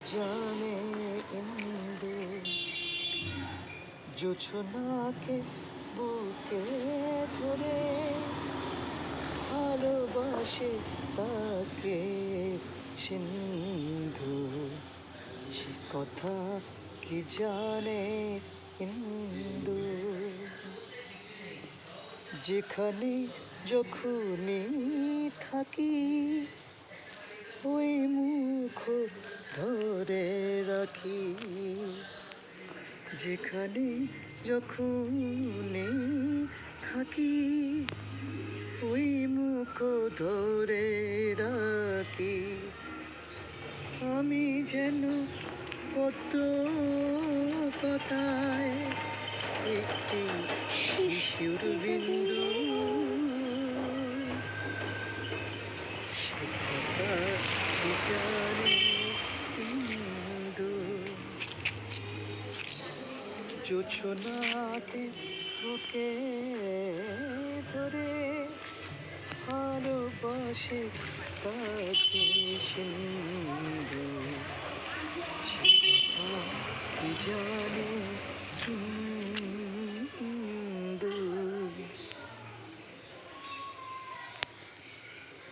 জানে ইন্দু জোছনাকে বুকে ধরে ভালোবাসে তাকে সিন্ধু সে কথা কি জানে ইন্দু যেখানে যখনই থাকি ওই মুখ ধরে রাখি। যেখানে যখনই থাকি, ওই মুখ ধরে রাখি। আমি যেন কত কথায় একটি শিশুর বিন্দু। সে জোছনাকে বুকে ধরে ভালোবাসে তাকে সিন্ধু। জানে?